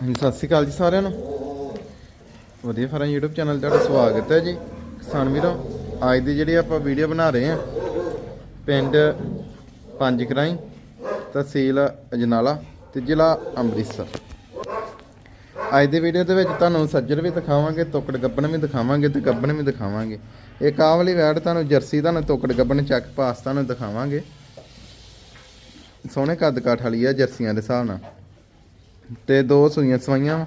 ਹਾਂਜੀ, ਸਤਿ ਸ਼੍ਰੀ ਅਕਾਲ ਜੀ ਸਾਰਿਆਂ ਨੂੰ। ਵਧੀਆ ਫਰਾਂ YouTube ਚੈਨਲ 'ਤੇ ਤੁਹਾਡਾ ਸਵਾਗਤ ਹੈ ਜੀ। ਕਿਸਾਨ ਵੀਰੋ, ਅੱਜ ਦੀ ਜਿਹੜੀ ਆਪਾਂ ਵੀਡੀਓ ਬਣਾ ਰਹੇ ਹਾਂ, ਪਿੰਡ ਪੰਜ ਕਰਾਈ ਤਹਿਸੀਲ ਅਜਨਾਲਾ ਤੇ ਜ਼ਿਲ੍ਹਾ ਅੰਮ੍ਰਿਤਸਰ। ਅੱਜ ਦੀ ਵੀਡੀਓ ਦੇ ਵਿੱਚ ਤੁਹਾਨੂੰ ਸੱਜਰ ਵੀ ਦਿਖਾਵਾਂਗੇ, ਤੋਕੜ ਗੱਬਣ ਵੀ ਦਿਖਾਵਾਂਗੇ ਤੇ ਗੱਬਣ ਵੀ ਦਿਖਾਵਾਂਗੇ। ਇੱਕ ਆਹ ਵਾਲੀ ਵੈੜ ਤੁਹਾਨੂੰ ਜਰਸੀ ਤੁਹਾਨੂੰ ਤੋਕੜ ਗੱਬਣ, ਚੱਕ ਪਾਸ ਤੁਹਾਨੂੰ ਦਿਖਾਵਾਂਗੇ। ਸੋਹਣੇ ਕੱਦ ਕਾਠ ਵਾਲੀ ਆ ਜਰਸੀਆਂ ਦੇ ਹਿਸਾਬ ਨਾਲ। ਤੇ ਦੋ ਸੂਈਆਂ ਸਵਾਈਆਂ।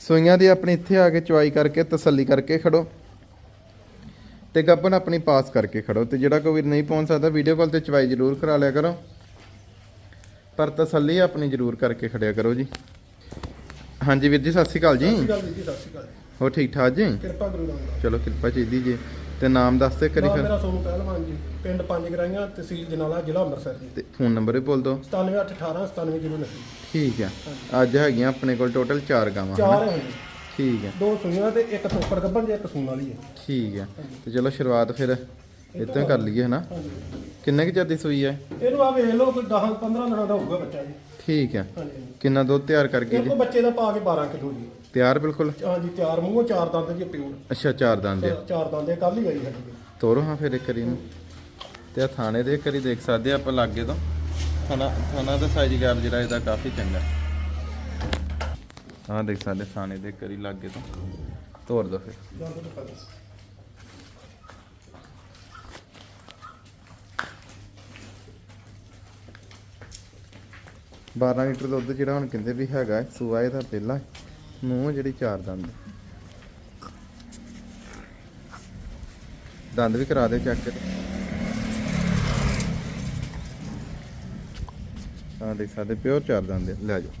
ਸੂਈਆਂ ਦੀ ਆਪਣੀ ਇੱਥੇ ਆ ਕੇ ਚੁਆਈ ਕਰਕੇ ਤਸੱਲੀ ਕਰਕੇ ਖੜੋ ਤੇ ਗੱਬਨ ਆਪਣੀ ਪਾਸ ਕਰਕੇ ਖੜੋ ਤੇ ਜਿਹੜਾ ਕੋਈ ਨਹੀਂ ਪਹੁੰਚ ਸਕਦਾ ਵੀਡੀਓ ਕਾਲ ਤੇ ਚੁਆਈ ਜ਼ਰੂਰ ਕਰਾ ਲਿਆ ਕਰੋ। ਪਰ ਤਸੱਲੀ ਆਪਣੀ ਜ਼ਰੂਰ ਕਰਕੇ ਖੜਿਆ ਕਰੋ ਜੀ। ਹਾਂਜੀ ਵੀਰ ਜੀ ਸਤਿ ਸ਼੍ਰੀ ਅਕਾਲ ਜੀ। ਸਤਿ ਸ਼੍ਰੀ ਅਕਾਲ ਜੀ ਹੋ ਠੀਕ ਠਾਕ ਜੀ? ਕਿਰਪਾ ਗੁਰੂ ਚਲੋ ਕਿਰਪਾ ਚਾਹੀਦੀ ਜੀ। ਤੇ ਨਾਮ ਦੱਸ ਦੇ ਕਰੀ ਨਾਮ ਫਿਰ। ਮੇਰਾ ਸੋਨੂੰ ਪਹਿਲਵਾਨ ਜੀ ਪਿੰਡ ਪੰਜ ਗਰਾਈਆਂ ਤਹਿਸੀਲ ਜਨਾਲਾ ਜ਼ਿਲ੍ਹਾ ਅੰਮ੍ਰਿਤਸਰ ਜੀ। ਤੇ ਫੋਨ ਨੰਬਰ ਵੀ ਬੋਲ ਦਿਓ 97818 97029 ਠੀਕ ਹੈ। ਅੱਜ ਹੈਗੀਆਂ ਆਪਣੇ ਕੋਲ ਟੋਟਲ 4 ਗਾਵਾਂ ਹਨਾ? ਚਾਰ ਹੈ ਜੀ ਠੀਕ ਹੈ। ਦੋ ਸੁਈਆਂ ਤੇ ਇੱਕ ਤੋਕੜ ਗੱਭਣ ਜੇ ਇੱਕ ਸੂਣ ਵਾਲੀ ਹੈ। ਠੀਕ ਹੈ। ਤੇ ਚਲੋ ਸ਼ੁਰੂਆਤ ਫਿਰ ਇੱਥੋਂ ਕਰ ਲਈਏ ਹਨਾ? ਕਿੰਨੇ ਕੁ ਚਿਰ ਦੀ ਸੂਈ ਹੈ? ਇਹਨੂੰ ਆ ਵੇਖ ਲਓ ਕੋਈ 10 15 ਦਿਨਾਂ ਦਾ ਹੋਊਗਾ ਬੱਚਾ ਜੀ। ਠੀਕ ਹੈ। ਹਾਂਜੀ। ਕਿੰਨਾ ਦੁੱਧ ਤਿਆਰ ਕਰ ਗਈ ਜੀ? ਬੱਚੇ ਦਾ ਪਾ ਕੇ 12 ਕਿਲੋ ਜੀ। ਤਿਆਰ ਬਿਲਕੁਲ? ਹਾਂਜੀ ਤਿਆਰ ਮੂੰਹੋਂ ਚਾਰ ਦੰਦ ਜੀ ਪਿਓਰ ਅੱਛਾ ਚਾਰ ਦੰਦ ਆ। ਚਾਰ ਦੰਦ ਕੱਲ ਹੀ ਆਈ ਸਾਡੀ। ਤੋਰੋ ਹਾਂ ਫਿਰ ਇੱਕ ਵਾਰੀ ਨੂੰ ਤੇ ਆ ਥਾਣੇ ਦੇ ਇੱਕ ਵਾਰੀ ਦੇਖ ਸਕਦੇ ਆ ਆਪਾਂ ਲਾਗੇ ਤੋਂ। ਥਾਣਾ ਥਾਣਾ ਦਾ ਸਾਈਜ਼ ਗੈਪ ਜਿਹੜਾ ਇਹਦਾ ਕਾਫੀ ਚੰਗਾ ਆਹ ਦੇਖ ਸਕਦੇ ਥਾਣੇ ਦੇ ਇੱਕ ਵਾਰੀ ਲਾਗੇ ਤੋਂ। ਤੋਰ ਦੋ ਫਿਰ। ਬਾਰਾਂ ਲੀਟਰ ਦੁੱਧ ਜਿਹੜਾ ਹੁਣ ਕਹਿੰਦੇ ਵੀ ਹੈਗਾ ਹੈ, ਸੂਆ ਇਹਦਾ ਪਹਿਲਾ ਮੂੰਹ ਜਿਹੜੀ ਚਾਰ ਦੰਦ। ਦੰਦ ਵੀ ਕਰਾ ਦੇ ਚੈੱਕ ਆ ਦੇਖ ਸਕਦੇ ਪਿਓਰ ਚਾਰ ਦੰਦ ਲੈ ਜਾਓ।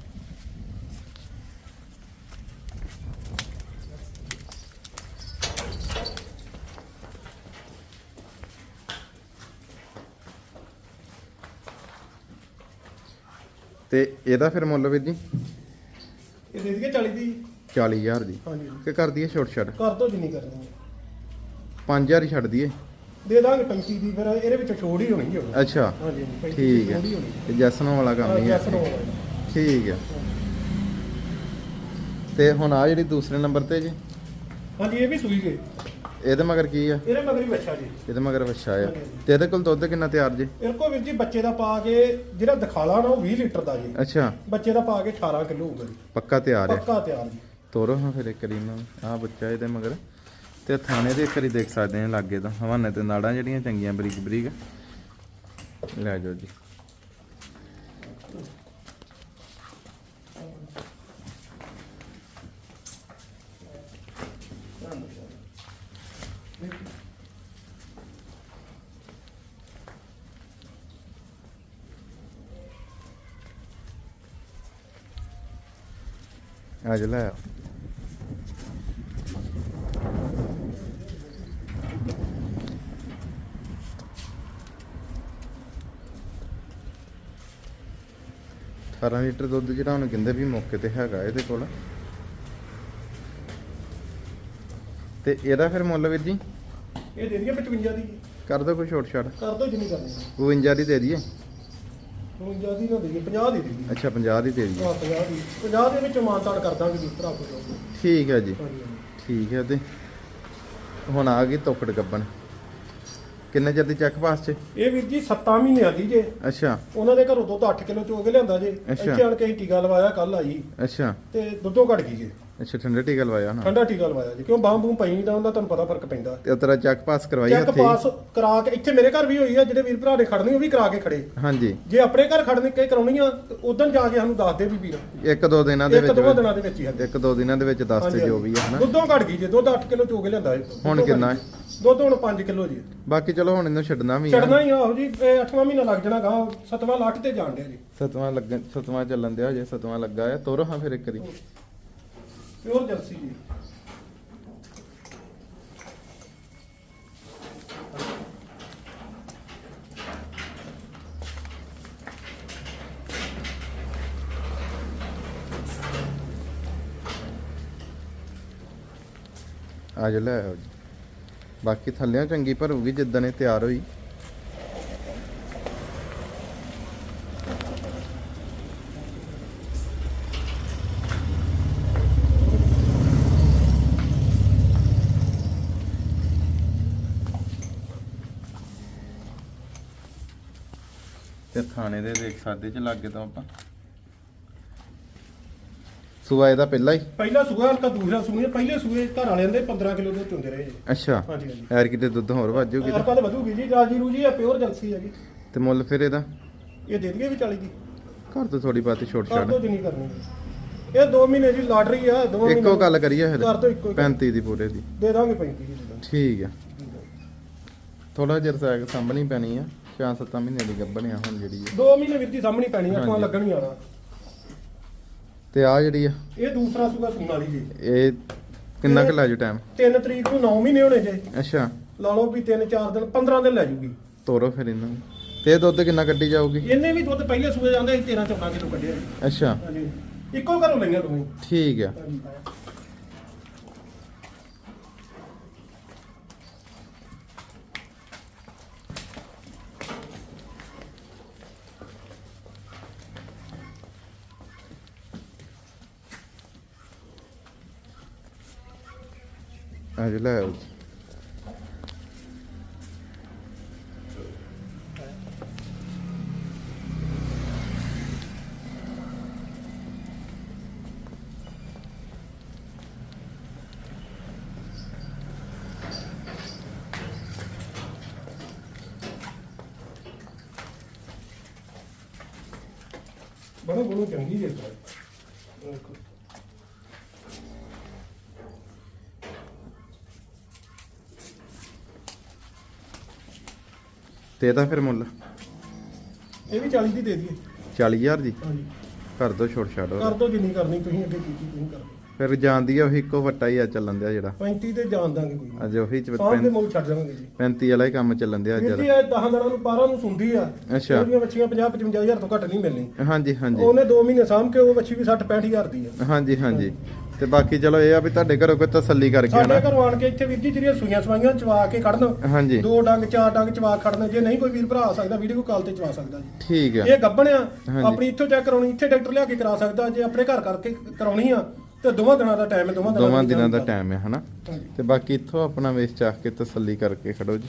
ਤੇ ਇਹਦਾ ਫਿਰ ਮੁੱਲ ਵੀਰ ਜੀ? ਇਹ ਦੇ ਦਈਏ 40 ਦੀ? 40000 ਦੀ। ਹਾਂਜੀ। ਕਿ ਕਰ ਦਈਏ ਛੋਟ ਛੱਡ? ਕਰ ਦੋ ਜਿੰਨੀ ਕਰਨੀ 5000 ਹੀ ਛੱਡ ਦਈਏ। ਦੇ ਦਾਂਗੇ 35 ਦੀ ਫਿਰ ਇਹਦੇ ਵਿੱਚ ਛੋੜ ਹੀ ਹੋਣੀ ਹੁਣ। ਅੱਛਾ। ਹਾਂਜੀ ਹਾਂਜੀ। 35 ਠੀਕ ਹੈ। ਛੋੜ ਹੀ ਤੇ ਜੈਸਨੋਂ ਵਾਲਾ ਕੰਮ ਹੈ ਹੋਣਾ ਠੀਕ ਹੈ। ਤੇ ਹੁਣ ਆ ਜਿਹੜੀ ਦੂਸਰੇ ਨੰਬਰ ਤੇ ਜੀ? ਹਾਂਜੀ ਇਹ ਵੀ ਸੂਈ ਗਏ ਇਹਦੇ ਮਗਰ ਕੀ ਆ? ਇਹਦੇ ਮਗਰ ਹੀ ਬੱਚਾ ਜੀ। ਇਹਦੇ ਮਗਰ ਵੱਛਾ ਆ। ਤੇ ਇਹਦੇ ਕੋਲ ਦੁੱਧ ਕਿੰਨਾ ਤਿਆਰ ਜੀ? ਇਹ ਕੋ ਵੀਰ ਜੀ ਬੱਚੇ ਦਾ ਪਾ ਕੇ ਜਿਹੜਾ ਦਿਖਾਲਾ ਨਾ ਉਹ 20 ਲੀਟਰ ਦਾ ਜੀ। ਅੱਛਾ। ਬੱਚੇ ਦਾ ਪਾ ਕੇ 18 ਕਿਲੋ ਹੋਊਗਾ ਜੀ। ਪੱਕਾ ਤਿਆਰ ਹੈ ਪੱਕਾ ਤਿਆਰ ਜੀ। ਤੋਰੋ ਹਾਂ ਫਿਰ ਇੱਕ ਨੂੰ ਆ ਬੱਚਾ ਇਹਦੇ ਮਗਰ। ਤੇ ਥਾਣੇ ਦੇ ਇੱਕ ਵਾਰੀ ਦੇਖ ਸਕਦੇ ਆ ਲਾਗੇ ਤੋਂ। ਹਵਾਨੇ ਤੇ ਨਾੜਾਂ ਜਿਹੜੀਆਂ ਚੰਗੀਆਂ ਬਰੀਕ ਬਰੀਕ ਲੈ ਜਾਓ ਜੀ। ਆ ਜਾ ਲੈ ਆਓ। ਅਠਾਰਾਂ ਲੀਟਰ ਦੁੱਧ ਜਿਹੜਾ ਉਹਨੂੰ ਕਹਿੰਦੇ ਵੀ ਮੌਕੇ ਤੇ ਹੈਗਾ ਇਹਦੇ ਕੋਲ। ਤੇ ਇਹਦਾ ਫਿਰ ਮੁੱਲ ਵੀਰ ਜੀ? ਇਹ ਦੇ ਦਈਏ 55 ਦੀ। ਜੀ। ਕਰ ਦੋ ਕੋਈ ਛੋਟ ਛਾੜ ਕਰ ਦੋ ਜਿੰਨੀ ਕਰਨੀ 52 ਦੀ ਦੇ ਦਈਏ। 52 ਦੀ ਨਾ ਦੇਈਏ 50 ਦੀ ਦੇਈਏ ਅੱਛਾ 50 ਦੀ ਦੇ ਦਈਏ। ਹਾਂ 50 ਦੀ। 50 ਦੇ ਵਿੱਚ ਮਾਨਤਾਨ ਕਰ ਦਾਂਗੇ ਜੀ ਭਰਾ ਕੋ ਠੀਕ ਹੈ ਜੀ। ਹਾਂਜੀ ਠੀਕ ਹੈ ਤੇ ਹੁਣ ਆ ਗਈ ਤੋਕੜ ਗੱਬਣ। ਕਿੰਨੇ ਚਿਰ ਦੀ ਚੈੱਕ ਪਾਸ ਚ? ਇਹ ਵੀਰ ਜੀ 7 ਮਹੀਨਿਆਂ ਦੀ ਜੇ। ਅੱਛਾ। ਉਹਨਾਂ ਦੇ ਘਰੋਂ ਦੁੱਧ 8 ਕਿਲੋ ਚੋ ਕੇ ਲਿਆਂਦਾ ਜੇ। ਅੱਛਾ। ਇੱਥੇ ਆਣ ਕੇ ਅਸੀਂ ਟੀਕਾ ਲਵਾਇਆ ਕੱਲ ਆਈ। ਅੱਛਾ। ਤੇ ਦੁੱਧੋਂ ਘਟ ਗਈ ਜੇ। ਅੱਛਾ ਠੰਡਾ ਟੀਕਾ ਲਵਾਇਆ ਨਾ? ਠੰਡਾ ਟੀਕਾ ਲਵਾਇਆ ਜੀ। ਕਿਉਂ ਬਾਂਹ ਬੂੰ ਪਈ ਤਾਂ ਉਹਦਾ ਤੁਹਾਨੂੰ ਪਤਾ ਫ਼ਰਕ ਪੈਂਦਾ। ਤੇ ਤੇਰਾ ਚੈੱਕ ਪਾਸ ਕਰਵਾਈ ਚੈੱਕ ਪਾਸ ਕਰਾ ਕੇ ਇੱਥੇ ਮੇਰੇ ਘਰ ਵੀ ਹੋਈ ਆ ਜਿਹੜੇ ਵੀਰ ਭਰਾ ਨੇ ਖੜਨੀ ਉਹ ਵੀ ਕਰਾ ਕੇ ਖੜੇ। ਹਾਂਜੀ। ਜੇ ਆਪਣੇ ਘਰ ਖੜਨੇ ਕੇ ਕਰਾਉਣੀ ਆ ਉਦੋਂ ਜਾ ਕੇ ਸਾਨੂੰ ਦੱਸ ਦੇ ਵੀ ਵੀਰ। ਇੱਕ ਦੋ ਦਿਨਾਂ ਦੇ ਇੱਕ ਦੋ ਵਿੱਚ ਦਿਨਾਂ ਦੇ ਵਿੱਚ ਹੀ ਹਾਂਜੀ। ਇੱਕ ਦੋ ਦਿਨਾਂ ਦੇ ਵਿੱਚ ਦੱਸ ਤੇ ਜੋ ਵੀ ਹੈ ਹਨਾ? ਦੁੱਧੋਂ ਘਟ ਗਈ ਜੇ ਦੁੱਧ 8 ਕਿਲੋ ਚੋ ਕੇ ਲਿਆਂਦਾ ਇਹ ਹੁਣ ਕਿੰਨਾ? ਗਈ। ਦੁੱਧ ਹੁਣ 5 ਕਿਲੋ ਜੀ। ਬਾਕੀ ਚਲੋ ਹੁਣ ਇਹਨੂੰ ਛੱਡਣਾ ਵੀ ਆ। ਚੜਨਾ ਹੀ ਆ ਆਹੋ ਜੀ 8ਵਾਂ ਮਹੀਨਾ ਲੱਗ ਜਾਣਾ ਗਾ 7ਵਾਂ ਲੱਖ ਤੇ ਜਾਣ ਡਿਆ ਜੀ। ਸਤਵਾਂ ਲੱਗਣ ਸਤਵਾਂ ਚੱਲਣ ਦਿਆ ਜੇ ਸਤਵਾਂ ਲੱਗਾ ਆ ਤੋਰੋ ਹਾਂ ਫਿਰ ਇੱਕ ਵਾਰੀ ਪਿਓਰ ਜਰਸੀ ਜੀ। ਆ ਜਾ ਜੀ। ਬਾਕੀ ਥੱਲਿਆਂ ਚੰਗੀ ਭਰੂਗੀ ਜਿੱਦਾਂ ਇਹ ਤਿਆਰ ਹੋਈ। ਤੇ ਥਾਣੇ ਦੇ ਦੇਖ ਸਕਦੇ ਚ ਲੱਗੇ ਤੋਂ ਆਪਾਂ। ਸੂਆ ਇਹਦਾ ਪਹਿਲਾ ਹੀ? ਪਹਿਲਾ ਸੂਆ ਹਲਕਾ ਦੂਸਰਾ ਸੂਆ ਪਹਿਲੇ ਸੂਏ ਘਰ ਵਾਲਿਆਂ ਦੇ 15 ਕਿਲੋ ਦੁੱਧ ਹੁੰਦੇ ਰਹੇ ਜੀ। ਅੱਛਾ। ਹਾਂਜੀ ਹਾਂਜੀ। ਐਰ ਕਿਤੇ ਦੁੱਧ ਹੋਰ ਵੱਜ ਜੂਗੀ ਹਲਕਾ ਤੇ ਵਧੂਗੀ ਜੀ ਰਾਜੀ ਰੂਜੀ ਆ ਪਿਓਰ ਜਲਸੀ ਹੈਗੀ ਤੇ ਮੁੱਲ ਫਿਰ ਇਹਦਾ? ਇਹ ਦੇ ਦਈਏ ਵੀ 40 ਦੀ ਘਰ ਤੋਂ ਥੋੜੀ ਬਾਤੀ ਛੋਟ ਕਰ ਛੱਡ। ਦੋ ਜਿੰਨੀ ਕਰਨੀ ਜੀ। ਇਹ 2 ਮਹੀਨੇ ਦੀ ਲਾਟਰੀ ਆ 2 ਮਹੀਨੇ ਇੱਕੋ ਗੱਲ ਕਰੀਏ ਫਿਰ ਕਰ ਦਿਓ ਇੱਕੋ ਹੀ। 35 ਦੀ ਪੂਰੇ ਦੀ। ਦੇ ਦਾਂਗੇ 35 ਦੀ ਦੇ ਦਾਂਗੇ। ਠੀਕ ਆ। ਥੋੜਾ ਜਿਹਾ ਰਸਾਇਕ ਸਾਂਭਣੀ ਪੈਣੀ ਆ। 6-7 ਮਹੀਨੇ ਦੀ ਗੱਭਣ ਆ ਹੁਣ ਜਿਹੜੀ ਆ। 2 ਮਹੀਨੇ ਵੀਰ ਸਾਹਮਣੀ ਪੈਣੀ ਆ ਆਪਾਂ ਹਾਂਜੀ। ਲੱਗਣ ਹੀ ਆਣਾ ਤੇ ਆ ਜਿਹੜੀ ਆ ਇਹ ਦੂਸਰਾ ਸੂਆ ਸੁਣ ਵਾਲੀ ਜੀ। ਇਹ ਕਿੰਨਾ ਕੁ ਲੈ ਜੂ ਟਾਈਮ 3 ਤਰੀਕ ਨੂੰ 9 ਮਹੀਨੇ ਹੋਣੇ ਜੇ। ਅੱਛਾ। ਲਾ ਲਓ ਵੀ 3-4 ਦਿਨ 15 ਦਿਨ ਲੈ ਜੂਗੀ। ਤੋਰੋ ਫਿਰ ਇਹਨਾਂ। ਨੂੰ ਤੇ ਇਹ ਦੁੱਧ ਕਿੰਨਾ ਕੱਢੀ ਜਾਊਗੀ? ਇਹਨੇ ਵੀ ਦੁੱਧ ਪਹਿਲੇ ਸੂਏ ਜਾਂਦੇ ਸੀ 13-14 ਕਿਲੋ ਕੱਢਿਆ ਜੀ। ਅੱਛਾ। ਹਾਂਜੀ। ਇੱਕੋ ਘਰੋਂ ਲਈਆਂ ਦੋਵੇਂ। ਠੀਕ ਆ। ਹਾਂਜੀ। ਅੱਜ ਲੈ ਬੜਾ ਬੜਾ ਚੰਗੀ ਹੈ ਸਰ ਤੇ ਇਹਦਾ ਫਿਰ ਮੁੱਲ। ਇਹ ਵੀ 40 ਦੀ ਦੇ ਦਈਏ। 40000 ਦੀ? ਹਾਂਜੀ। ਕਰ ਦੋ ਛੋਟ ਛਾੜ ਕਰ ਦੋ ਜਿੰਨੀ ਕਰਨੀ ਤੁਸੀਂ ਅੱਗੇ ਕੀਤੀ ਤੁਸੀਂ ਕਰ ਦਿਓ। ਫਿਰ ਜਾਂਦੀ ਆ ਉਹੀ ਇੱਕੋ ਵੱਟਾ ਹੀ ਆ ਚੱਲਣ ਦਿਆ ਜਿਹੜਾ। 35 ਤੇ ਜਾਣ ਦਾਂਗੇ ਕੋਈ ਨਹੀਂ। ਅੱਜ ਉਹੀ ਚ ਸਾਂਭ ਦੇ ਮੁੱਲ ਛੱਡ ਜਾਵਾਂਗੇ ਜੀ। 35 ਵਾਲਾ ਹੀ ਕੰਮ ਚੱਲਣ ਦਿਆ ਅੱਜ ਇਹ 10 ਦਿਨਾਂ ਨੂੰ ਪਾਰਾਂ ਨੂੰ ਸੁੰਦੀ ਆ। ਅੱਛਾ। ਉਹਦੀਆਂ ਬੱਚੀਆਂ 50 55000 ਤੋਂ ਘੱਟ ਨਹੀਂ ਮਿਲਣੀ। ਹਾਂਜੀ ਹਾਂਜੀ। ਉਹਨੇ 2 ਮਹੀਨੇ ਸਾਂਭ ਕੇ ਉਹ ਬੱਚੀ ਵੀ 60 65000 ਦੀ ਆ। ਹਾਂਜੀ। ਹਾਂਜੀ। ਤੇ ਬਾਕੀ ਚਲੋ ਇਹ ਆ ਵੀ ਤੁਹਾਡੇ ਘਰੋਂ ਕੋਈ ਤਸੱਲੀ ਕਰਕੇ ਸਾਡੇ ਆਣਾ ਘਰੋਂ ਆਣ ਕੇ ਇੱਥੇ ਵੀਰ ਜੀ ਜਿਹੜੀਆਂ ਸੂਈਆਂ ਸਵਾਈਆਂ ਚਵਾ ਕੇ ਕੱਢਣ ਹਾਂਜੀ। ਦੋ ਡੰਗ ਚਾਰ ਡੰਗ ਚਵਾ ਖੜਨ। ਜੇ ਨਹੀਂ ਕੋਈ ਵੀਰ ਭਰਾ ਆ ਸਕਦਾ ਵੀਡੀਓ ਕਾਲ ਤੇ ਚਵਾ ਸਕਦਾ ਜੀ। ਠੀਕ ਆ। ਇਹ ਗੱਬਣ ਆ। ਆਪਣੀ ਇੱਥੋਂ ਚੈੱਕ ਕਰਾਉਣੀ ਇੱਥੇ ਡਾਕਟਰ ਲਿਆ ਕੇ ਕਰਾ ਸਕਦਾ। ਜੇ ਆਪਣੇ ਘਰ ਕਰਕੇ ਕਰਾਉਣੀ ਆ ਤੇ ਦੋਵਾਂ ਦਿਨਾਂ ਦਾ ਟਾਈਮ ਹੈ ਦੋਵਾਂ ਦਿਨਾਂ ਦੀ ਟਾਈਮ ਹੈ ਹਨਾ। ਤੇ ਬਾਕੀ ਇੱਥੋਂ ਆਪਣਾ ਵੇਚ ਚਾਹ ਕੇ ਤਸੱਲੀ ਕਰਕੇ ਖੜੋ ਜੀ।